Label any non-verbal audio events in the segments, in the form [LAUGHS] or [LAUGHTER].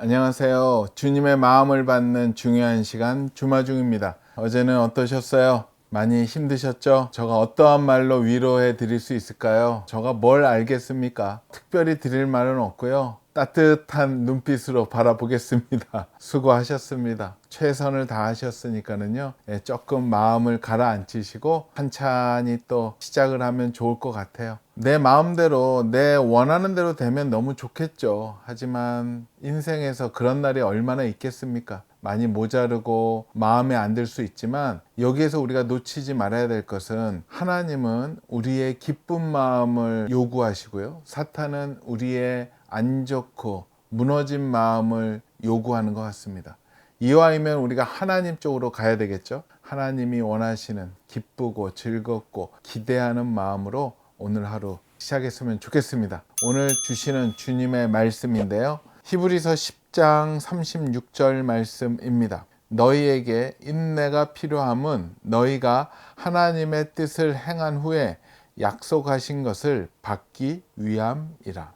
안녕하세요. 주님의 마음을 받는 중요한 시간 주마중입니다. 어제는 어떠셨어요? 많이 힘드셨죠? 제가 어떠한 말로 위로해 드릴 수 있을까요? 제가 뭘 알겠습니까? 특별히 드릴 말은 없고요. 따뜻한 눈빛으로 바라보겠습니다. [LAUGHS] 수고하셨습니다. 최선을 다하셨으니까는요. 예, 조금 마음을 가라앉히시고 한찬히 또 시작을 하면 좋을 것 같아요. 내 마음대로 내 원하는 대로 되면 너무 좋겠죠. 하지만 인생에서 그런 날이 얼마나 있겠습니까? 많이 모자르고 마음에 안 들 수 있지만 여기에서 우리가 놓치지 말아야 될 것은 하나님은 우리의 기쁜 마음을 요구하시고요. 사탄은 우리의 안 좋고 무너진 마음을 요구하는 것 같습니다. 이와이면 우리가 하나님 쪽으로 가야 되겠죠. 하나님이 원하시는 기쁘고 즐겁고 기대하는 마음으로 오늘 하루 시작했으면 좋겠습니다. 오늘 주시는 주님의 말씀인데요. 히브리서 10 장 36절 말씀입니다. 너희에게 인내가 필요함은 너희가 하나님의 뜻을 행한 후에 약속하신 것을 받기 위함이라.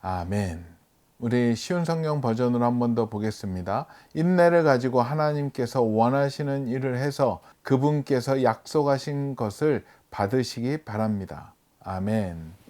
아멘. 우리 쉬운 성경 버전으로 한 번 더 보겠습니다. 인내를 가지고 하나님께서 원하시는 일을 해서 그분께서 약속하신 것을 받으시기 바랍니다. 아멘.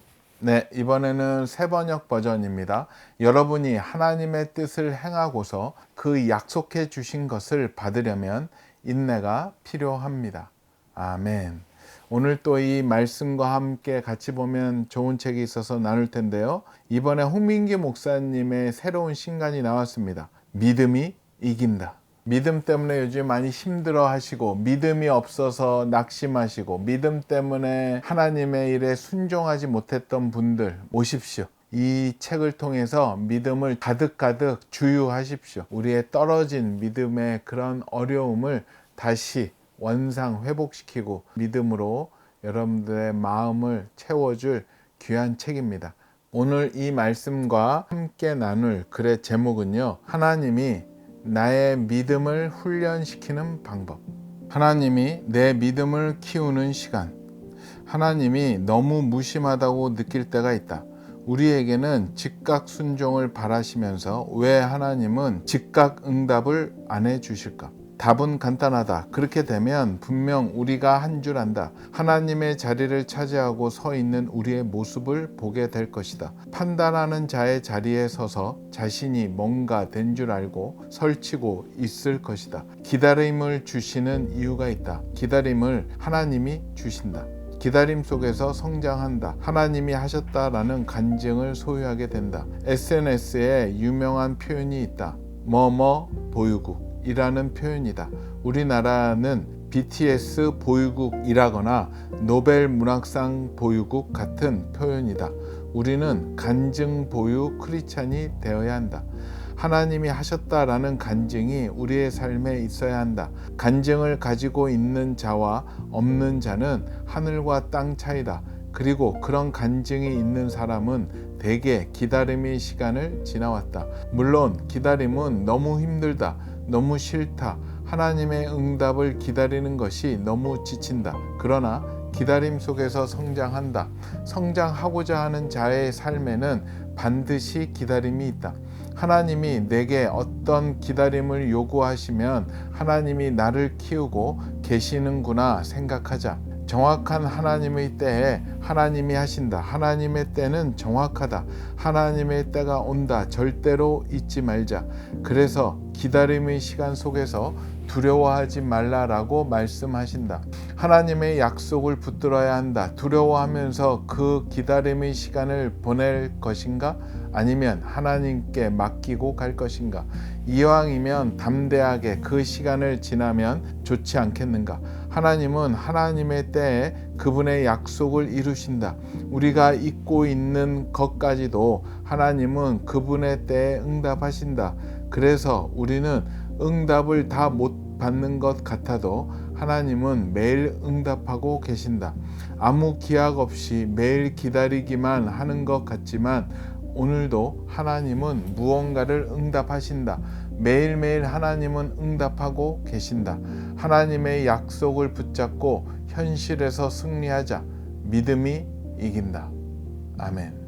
네, 이번에는 새 번역 버전입니다. 여러분이 하나님의 뜻을 행하고서 그 약속해 주신 것을 받으려면 인내가 필요합니다. 아멘. 오늘 또 이 말씀과 함께 같이 보면 좋은 책이 있어서 나눌 텐데요. 이번에 홍민기 목사님의 새로운 신간이 나왔습니다. 믿음이 이긴다. 믿음 때문에 요즘 많이 힘들어 하시고, 믿음이 없어서 낙심하시고, 믿음 때문에 하나님의 일에 순종하지 못했던 분들 오십시오. 이 책을 통해서 믿음을 가득가득 주유하십시오. 우리의 떨어진 믿음의 그런 어려움을 다시 원상 회복시키고 믿음으로 여러분들의 마음을 채워줄 귀한 책입니다. 오늘 이 말씀과 함께 나눌 글의 제목은요. 하나님이 나의 믿음을 훈련시키는 방법. 하나님이 내 믿음을 키우는 시간. 하나님이 너무 무심하다고 느낄 때가 있다. 우리에게는 즉각 순종을 바라시면서 왜 하나님은 즉각 응답을 안 해 주실까? 답은 간단하다. 그렇게 되면 분명 우리가 한 줄 안다. 하나님의 자리를 차지하고 서 있는 우리의 모습을 보게 될 것이다. 판단하는 자의 자리에 서서 자신이 뭔가 된 줄 알고 설치고 있을 것이다. 기다림을 주시는 이유가 있다. 기다림을 하나님이 주신다. 기다림 속에서 성장한다. 하나님이 하셨다라는 간증을 소유하게 된다. SNS에 유명한 표현이 있다. 뭐뭐 보유국. 이라는 표현이다. 우리나라는 BTS 보유국이라거나 노벨 문학상 보유국 같은 표현이다. 우리는 간증 보유 크리스찬이 되어야 한다. 하나님이 하셨다라는 간증이 우리의 삶에 있어야 한다. 간증을 가지고 있는 자와 없는 자는 하늘과 땅 차이다. 그리고 그런 간증이 있는 사람은 대개 기다림의 시간을 지나왔다. 물론 기다림은 너무 힘들다. 너무 싫다. 하나님의 응답을 기다리는 것이 너무 지친다. 그러나 기다림 속에서 성장한다. 성장하고자 하는 자의 삶에는 반드시 기다림이 있다. 하나님이 내게 어떤 기다림을 요구하시면 하나님이 나를 키우고 계시는구나 생각하자. 정확한 하나님의 때에 하나님이 하신다. 하나님의 때는 정확하다. 하나님의 때가 온다. 절대로 잊지 말자. 그래서 기다림의 시간 속에서 두려워하지 말라라고 말씀하신다. 하나님의 약속을 붙들어야 한다. 두려워하면서 그 기다림의 시간을 보낼 것인가? 아니면 하나님께 맡기고 갈 것인가? 이왕이면 담대하게 그 시간을 지나면 좋지 않겠는가? 하나님은 하나님의 때에 그분의 약속을 이루신다. 우리가 잊고 있는 것까지도 하나님은 그분의 때에 응답하신다. 그래서 우리는 응답을 다 못 받는 것 같아도 하나님은 매일 응답하고 계신다. 아무 기약 없이 매일 기다리기만 하는 것 같지만 오늘도 하나님은 무언가를 응답하신다. 매일매일 하나님은 응답하고 계신다. 하나님의 약속을 붙잡고 현실에서 승리하자. 믿음이 이긴다. 아멘.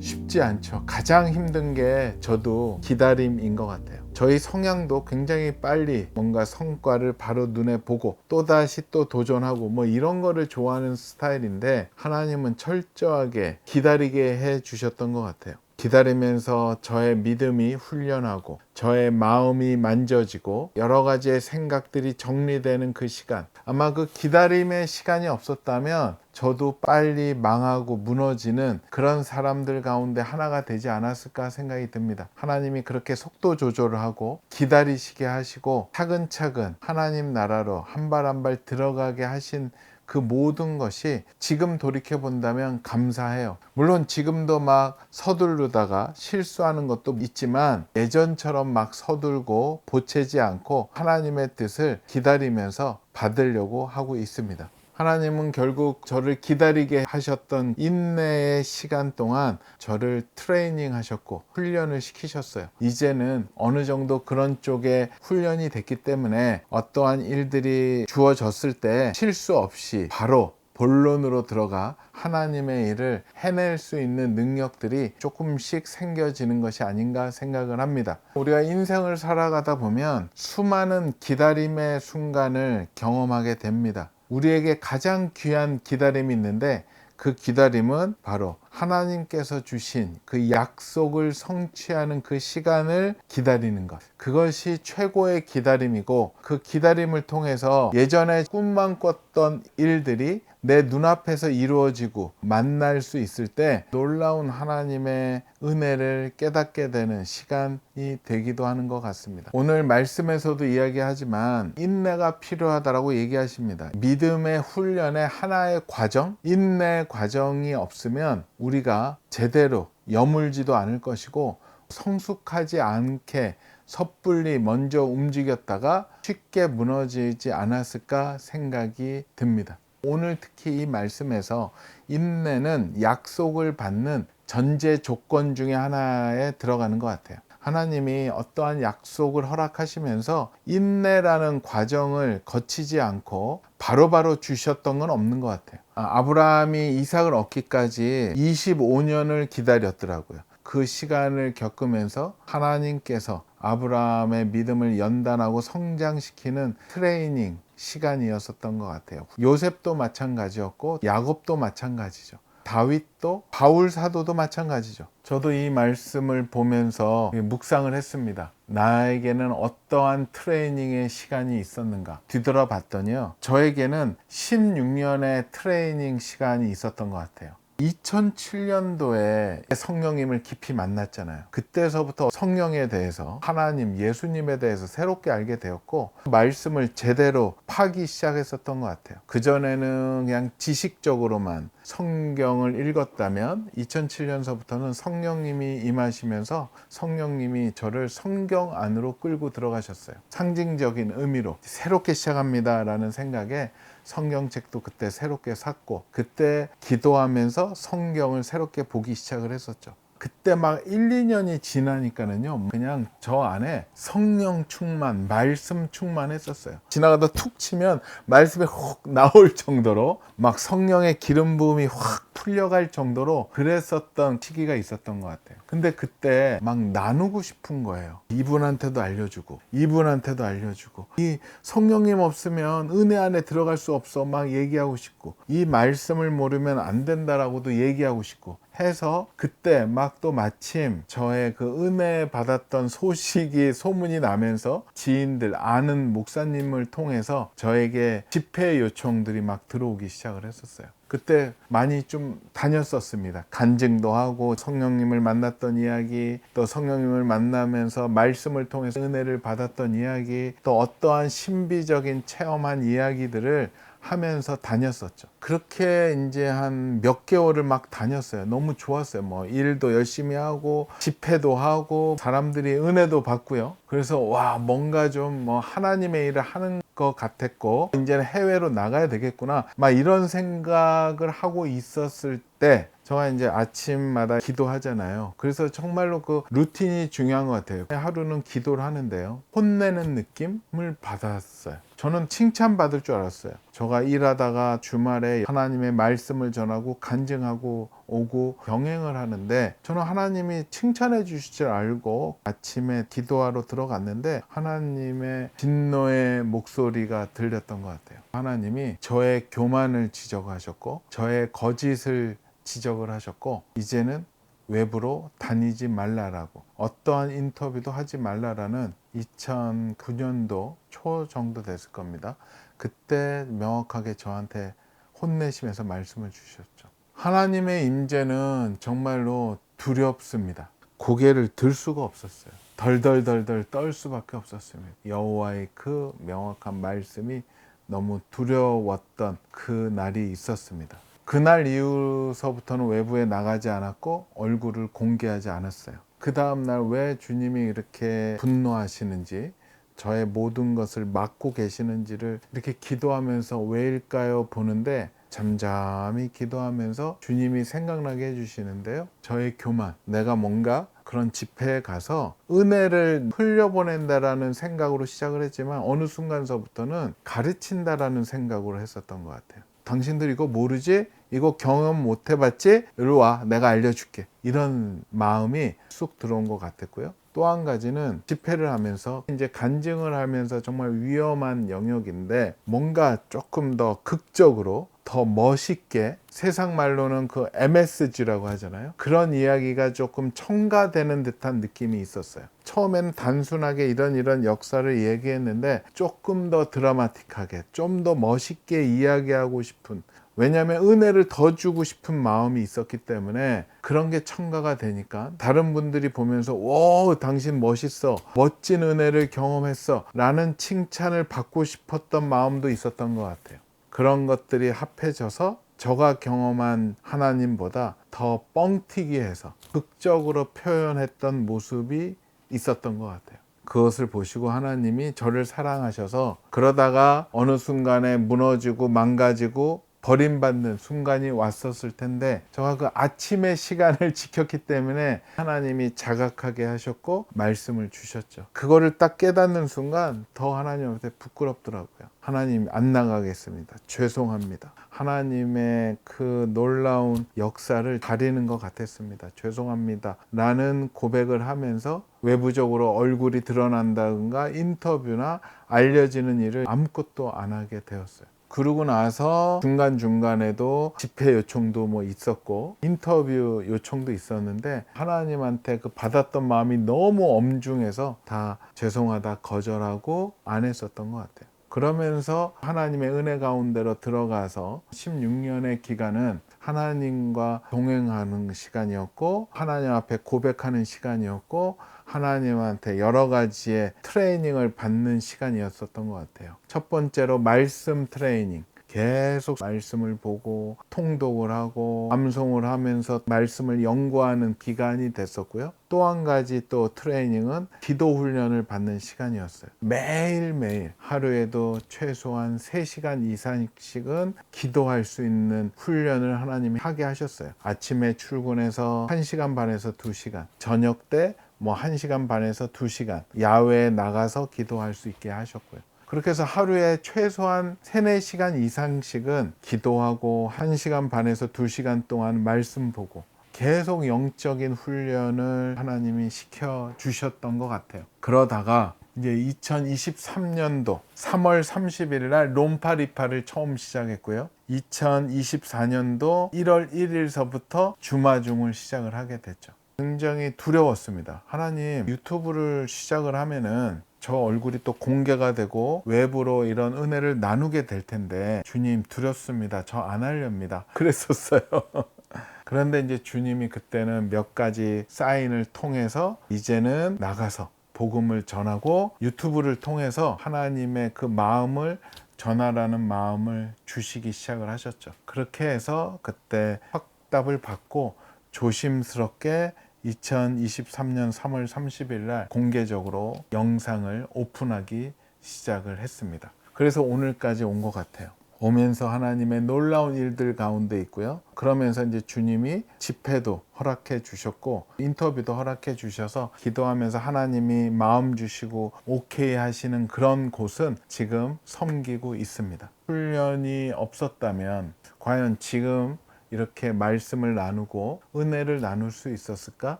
쉽지 않죠. 가장 힘든 게 저도 기다림인 것 같아요. 저희 성향도 굉장히 빨리 뭔가 성과를 바로 눈에 보고 또다시 또 도전하고 뭐 이런 거를 좋아하는 스타일인데 하나님은 철저하게 기다리게 해 주셨던 것 같아요. 기다리면서 저의 믿음이 훈련하고 저의 마음이 만져지고 여러 가지의 생각들이 정리되는 그 시간 아마 그 기다림의 시간이 없었다면 저도 빨리 망하고 무너지는 그런 사람들 가운데 하나가 되지 않았을까 생각이 듭니다. 하나님이 그렇게 속도 조절을 하고 기다리시게 하시고 차근차근 하나님 나라로 한 발 한 발 들어가게 하신 그 모든 것이 지금 돌이켜 본다면 감사해요. 물론 지금도 막 서두르다가 실수하는 것도 있지만 예전처럼 막 서둘고 보채지 않고 하나님의 뜻을 기다리면서 받으려고 하고 있습니다. 하나님은 결국 저를 기다리게 하셨던 인내의 시간 동안 저를 트레이닝 하셨고 훈련을 시키셨어요. 이제는 어느 정도 그런 쪽에 훈련이 됐기 때문에 어떠한 일들이 주어졌을 때 실수 없이 바로 본론으로 들어가 하나님의 일을 해낼 수 있는 능력들이 조금씩 생겨지는 것이 아닌가 생각을 합니다. 우리가 인생을 살아가다 보면 수많은 기다림의 순간을 경험하게 됩니다. 우리에게 가장 귀한 기다림이 있는데 그 기다림은 바로 하나님께서 주신 그 약속을 성취하는 그 시간을 기다리는 것. 그것이 최고의 기다림이고 그 기다림을 통해서 예전에 꿈만 꿨던 일들이 내 눈앞에서 이루어지고 만날 수 있을 때 놀라운 하나님의 은혜를 깨닫게 되는 시간이 되기도 하는 것 같습니다. 오늘 말씀에서도 이야기하지만 인내가 필요하다라고 얘기하십니다. 믿음의 훈련의 하나의 과정, 인내 과정이 없으면 우리가 제대로 여물지도 않을 것이고 성숙하지 않게 섣불리 먼저 움직였다가 쉽게 무너지지 않았을까 생각이 듭니다. 오늘 특히 이 말씀에서 인내는 약속을 받는 전제 조건 중에 하나에 들어가는 것 같아요. 하나님이 어떠한 약속을 허락하시면서 인내라는 과정을 거치지 않고 바로바로 바로 주셨던 건 없는 것 같아요. 아, 브라함이 이삭을 얻기까지 25년을 기다렸더라고요. 그 시간을 겪으면서 하나님께서 아브라함의 믿음을 연단하고 성장시키는 트레이닝 시간이었었던 것 같아요. 요셉도 마찬가지였고 야곱도 마찬가지죠. 다윗도 바울 사도도 마찬가지죠. 저도 이 말씀을 보면서 묵상을 했습니다. 나에게는 어떠한 트레이닝의 시간이 있었는가 뒤돌아 봤더니요. 저에게는 16년의 트레이닝 시간이 있었던 것 같아요. 2007년도에 성령님을 깊이 만났잖아요. 그때서부터 성령에 대해서 하나님, 예수님에 대해서 새롭게 알게 되었고 말씀을 제대로 파기 시작했었던 것 같아요. 그 전에는 그냥 지식적으로만 성경을 읽었다면 2007년서부터는 성령님이 임하시면서 성령님이 저를 성경 안으로 끌고 들어가셨어요. 상징적인 의미로 새롭게 시작합니다라는 생각에 성경책도 그때 새롭게 샀고 그때 기도하면서 성경을 새롭게 보기 시작을 했었죠. 그때 막 1, 2년이 지나니까는요, 그냥 저 안에 성령 충만, 말씀 충만했었어요. 지나가다 툭 치면 말씀이 훅 나올 정도로 막 성령의 기름 부음이 확 풀려갈 정도로 그랬었던 시기가 있었던 것 같아요. 근데 그때 막 나누고 싶은 거예요. 이분한테도 알려주고, 이분한테도 알려주고, 이 성령님 없으면 은혜 안에 들어갈 수 없어 막 얘기하고 싶고, 이 말씀을 모르면 안 된다라고도 얘기하고 싶고, 해서 그때 막 또 마침 저의 그 은혜 받았던 소식이 소문이 나면서 지인들 아는 목사님을 통해서 저에게 집회 요청들이 막 들어오기 시작을 했었어요. 그때 많이 좀 다녔었습니다. 간증도 하고 성령님을 만났던 이야기, 또 성령님을 만나면서 말씀을 통해서 은혜를 받았던 이야기, 또 어떠한 신비적인 체험한 이야기들을 하면서 다녔었죠. 그렇게 이제 한 몇 개월을 막 다녔어요. 너무 좋았어요. 뭐 일도 열심히 하고 집회도 하고 사람들이 은혜도 받고요. 그래서 와 뭔가 좀 뭐 하나님의 일을 하는 것 같았고 이제는 해외로 나가야 되겠구나. 막 이런 생각을 하고 있었을 때 제가 이제 아침마다 기도하잖아요. 그래서 정말로 그 루틴이 중요한 것 같아요. 하루는 기도를 하는데요. 혼내는 느낌을 받았어요. 저는 칭찬받을 줄 알았어요. 제가 일하다가 주말에 하나님의 말씀을 전하고 간증하고 오고 병행을 하는데 저는 하나님이 칭찬해 주실 줄 알고 아침에 기도하러 들어갔는데 하나님의 진노의 목소리가 들렸던 것 같아요. 하나님이 저의 교만을 지적하셨고 저의 거짓을 지적을 하셨고 이제는 외부로 다니지 말라라고 어떠한 인터뷰도 하지 말라라는 2009년도 초 정도 됐을 겁니다. 그때 명확하게 저한테 혼내시면서 말씀을 주셨죠. 하나님의 임재는 정말로 두렵습니다. 고개를 들 수가 없었어요. 덜덜덜덜 떨 수밖에 없었습니다. 여호와의 그 명확한 말씀이 너무 두려웠던 그 날이 있었습니다. 그날 이후서부터는 외부에 나가지 않았고 얼굴을 공개하지 않았어요. 그 다음 날 왜 주님이 이렇게 분노하시는지 저의 모든 것을 막고 계시는지를 이렇게 기도하면서 왜일까요 보는데 잠잠히 기도하면서 주님이 생각나게 해주시는데요. 저의 교만, 내가 뭔가 그런 집회에 가서 은혜를 흘려보낸다라는 생각으로 시작을 했지만 어느 순간서부터는 가르친다라는 생각으로 했었던 것 같아요. 당신들 이거 모르지? 이거 경험 못 해봤지? 이리 와. 내가 알려줄게. 이런 마음이 쑥 들어온 것 같았고요. 또 한 가지는 집회를 하면서 이제 간증을 하면서 정말 위험한 영역인데 뭔가 조금 더 극적으로 더 멋있게 세상 말로는 그 MSG라고 하잖아요. 그런 이야기가 조금 첨가되는 듯한 느낌이 있었어요. 처음에는 단순하게 이런 이런 역사를 얘기했는데 조금 더 드라마틱하게 좀 더 멋있게 이야기하고 싶은 왜냐하면 은혜를 더 주고 싶은 마음이 있었기 때문에 그런 게 첨가가 되니까 다른 분들이 보면서 오 당신 멋있어 멋진 은혜를 경험했어 라는 칭찬을 받고 싶었던 마음도 있었던 것 같아요 그런 것들이 합해져서 저가 경험한 하나님보다 더 뻥튀기해서 극적으로 표현했던 모습이 있었던 것 같아요. 그것을 보시고 하나님이 저를 사랑하셔서 그러다가 어느 순간에 무너지고 망가지고 버림받는 순간이 왔었을 텐데 저가 그 아침의 시간을 [LAUGHS] 지켰기 때문에 하나님이 자각하게 하셨고 말씀을 주셨죠. 그거를 딱 깨닫는 순간 더 하나님한테 부끄럽더라고요. 하나님 안 나가겠습니다. 죄송합니다. 하나님의 그 놀라운 역사를 가리는 것 같았습니다. 죄송합니다. 라는 고백을 하면서 외부적으로 얼굴이 드러난다든가 인터뷰나 알려지는 일을 아무것도 안 하게 되었어요. 그러고 나서 중간중간에도 집회 요청도 뭐 있었고 인터뷰 요청도 있었는데 하나님한테 그 받았던 마음이 너무 엄중해서 다 죄송하다 거절하고 안 했었던 것 같아요. 그러면서 하나님의 은혜 가운데로 들어가서 16년의 기간은 하나님과 동행하는 시간이었고 하나님 앞에 고백하는 시간이었고 하나님한테 여러 가지의 트레이닝을 받는 시간이었었던 것 같아요. 첫 번째로 말씀 트레이닝. 계속 말씀을 보고 통독을 하고 암송을 하면서 말씀을 연구하는 기간이 됐었고요. 또 한 가지 또 트레이닝은 기도 훈련을 받는 시간이었어요. 매일매일 하루에도 최소한 3시간 이상씩은 기도할 수 있는 훈련을 하나님이 하게 하셨어요. 아침에 출근해서 1시간 반에서 2시간, 저녁 때 뭐 1시간 반에서 2시간 야외에 나가서 기도할 수 있게 하셨고요. 그렇게 해서 하루에 최소한 3, 4시간 이상씩은 기도하고 1시간 반에서 2시간 동안 말씀 보고 계속 영적인 훈련을 하나님이 시켜 주셨던 것 같아요. 그러다가 이제 2023년도 3월 31일 날 롬파리파를 처음 시작했고요. 2024년도 1월 1일서부터 주마중을 시작을 하게 됐죠. 굉장히 두려웠습니다. 하나님 유튜브를 시작을 하면은 저 얼굴이 또 공개가 되고 외부로 이런 은혜를 나누게 될 텐데 주님 두렵습니다. 저 안 하렵니다. [LAUGHS] 그랬었어요. [LAUGHS] 그런데 이제 주님이 그때는 몇 가지 사인을 통해서 이제는 나가서 복음을 전하고 유튜브를 통해서 하나님의 그 마음을 전하라는 마음을 주시기 시작을 하셨죠. 그렇게 해서 그때 확답을 받고 조심스럽게 2023년 3월 30일 날 공개적으로 영상을 오픈하기 시작을 했습니다. 그래서 오늘까지 온 것 같아요. 오면서 하나님의 놀라운 일들 가운데 있고요. 그러면서 이제 주님이 집회도 허락해 주셨고 인터뷰도 허락해 주셔서 기도하면서 하나님이 마음 주시고 오케이 하시는 그런 곳은 지금 섬기고 있습니다. 훈련이 없었다면 과연 지금 이렇게 말씀을 나누고 은혜를 나눌 수 있었을까?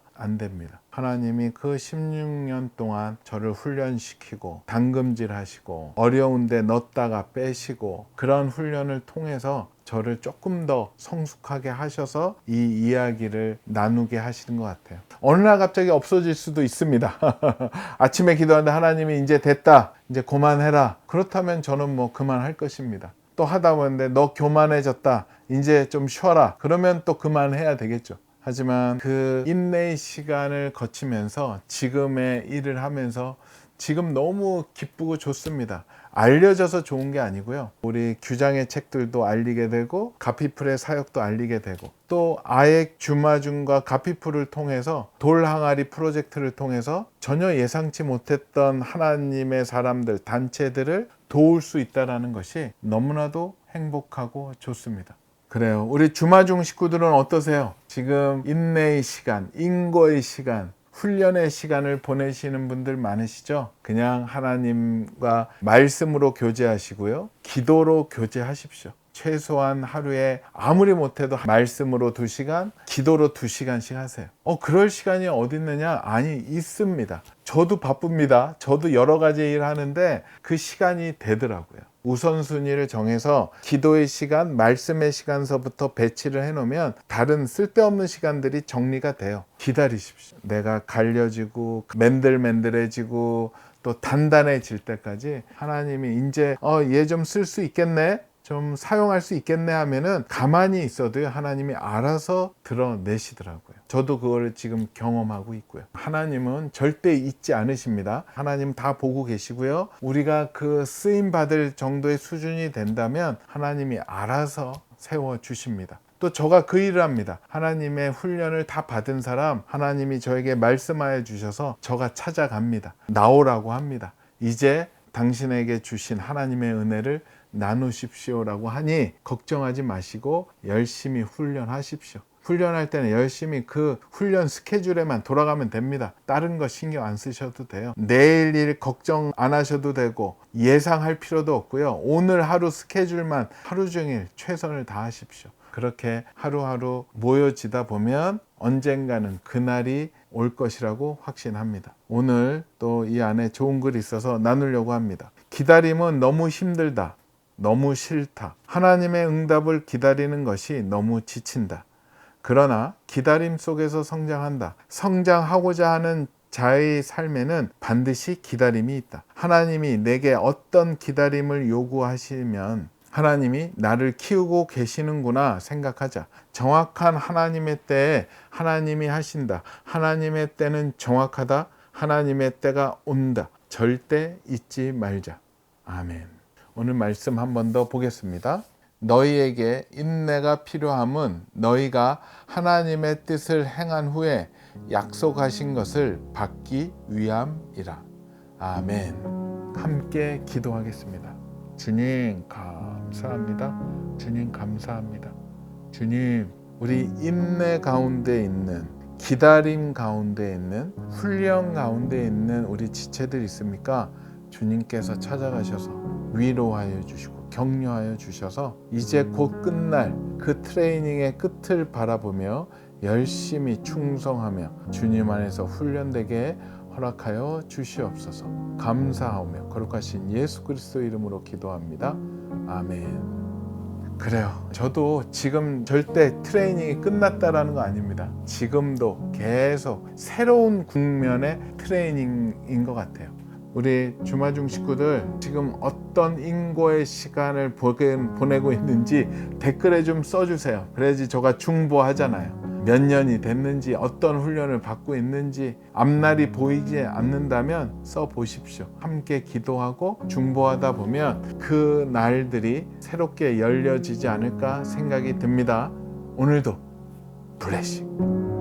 안 됩니다. 하나님이 그 16년 동안 저를 훈련시키고 당금질 하시고 어려운데 넣었다가 빼시고 그런 훈련을 통해서 저를 조금 더 성숙하게 하셔서 이 이야기를 나누게 하시는 것 같아요. 어느 날 갑자기 없어질 수도 있습니다. [LAUGHS] 아침에 기도하는데 하나님이 이제 됐다. 이제 그만해라. 그렇다면 저는 뭐 그만할 것입니다. 또 하다 보는데 너 교만해졌다. 이제 좀 쉬어라. 그러면 또 그만해야 되겠죠. 하지만 그 인내의 시간을 거치면서 지금의 일을 하면서 지금 너무 기쁘고 좋습니다. 알려져서 좋은 게 아니고요. 우리 규장의 책들도 알리게 되고 가피풀의 사역도 알리게 되고 또 아액 주마중과 가피풀을 통해서 돌 항아리 프로젝트를 통해서 전혀 예상치 못했던 하나님의 사람들 단체들을 도울 수 있다라는 것이 너무나도 행복하고 좋습니다. 그래요. 우리 주마중 식구들은 어떠세요? 지금 인내의 시간, 인고의 시간, 훈련의 시간을 보내시는 분들 많으시죠? 그냥 하나님과 말씀으로 교제하시고요. 기도로 교제하십시오. 최소한 하루에 아무리 못해도 말씀으로 두시간 기도로 두시간씩 하세요. 어, 그럴 시간이 어디 있느냐? 아니, 있습니다. 저도 바쁩니다. 저도 여러 가지 일 하는데 그 시간이 되더라고요. 우선순위를 정해서 기도의 시간, 말씀의 시간서부터 배치를 해놓으면 다른 쓸데없는 시간들이 정리가 돼요. 기다리십시오. 내가 갈려지고 맨들맨들해지고 또 단단해질 때까지 하나님이 이제 어, 얘 좀 쓸 수 있겠네? 좀 사용할 수 있겠네 하면은 가만히 있어도요 하나님이 알아서 드러내시더라고요. 저도 그걸 지금 경험하고 있고요. 하나님은 절대 잊지 않으십니다. 하나님 다 보고 계시고요. 우리가 그 쓰임 받을 정도의 수준이 된다면 하나님이 알아서 세워 주십니다. 또 저가 그 일을 합니다. 하나님의 훈련을 다 받은 사람 하나님이 저에게 말씀하여 주셔서 저가 찾아갑니다. 나오라고 합니다. 이제 당신에게 주신 하나님의 은혜를 나누십시오라고 하니 걱정하지 마시고 열심히 훈련하십시오. 훈련할 때는 열심히 그 훈련 스케줄에만 돌아가면 됩니다. 다른 거 신경 안 쓰셔도 돼요. 내일 일 걱정 안 하셔도 되고 예상할 필요도 없고요. 오늘 하루 스케줄만 하루 종일 최선을 다하십시오. 그렇게 하루하루 모여지다 보면 언젠가는 그날이 올 것이라고 확신합니다. 오늘 또 이 안에 좋은 글이 있어서 나누려고 합니다. 기다림은 너무 힘들다. 너무 싫다. 하나님의 응답을 기다리는 것이 너무 지친다. 그러나 기다림 속에서 성장한다. 성장하고자 하는 자의 삶에는 반드시 기다림이 있다. 하나님이 내게 어떤 기다림을 요구하시면 하나님이 나를 키우고 계시는구나 생각하자. 정확한 하나님의 때에 하나님이 하신다. 하나님의 때는 정확하다. 하나님의 때가 온다. 절대 잊지 말자. 아멘. 오늘 말씀 한 번 더 보겠습니다. 너희에게 인내가 필요함은 너희가 하나님의 뜻을 행한 후에 약속하신 것을 받기 위함이라. 아멘. 함께 기도하겠습니다. 주님 감사합니다. 주님 감사합니다. 주님 우리 인내 가운데 있는 기다림 가운데 있는 훈련 가운데 있는 우리 지체들 있습니까? 주님께서 찾아가셔서 위로하여 주시고 격려하여 주셔서 이제 곧 끝날 그 트레이닝의 끝을 바라보며 열심히 충성하며 주님 안에서 훈련되게 허락하여 주시옵소서. 감사하며 거룩하신 예수 그리스도 이름으로 기도합니다. 아멘. 그래요. 저도 지금 절대 트레이닝이 끝났다라는 거 아닙니다. 지금도 계속 새로운 국면의 트레이닝인 것 같아요. 우리 주마중 식구들 지금 어떤 인고의 시간을 보내고 있는지 댓글에 좀 써주세요. 그래야지 저가 중보하잖아요. 몇 년이 됐는지 어떤 훈련을 받고 있는지 앞날이 보이지 않는다면 써 보십시오. 함께 기도하고 중보하다 보면 그 날들이 새롭게 열려지지 않을까 생각이 듭니다. 오늘도 블레싱.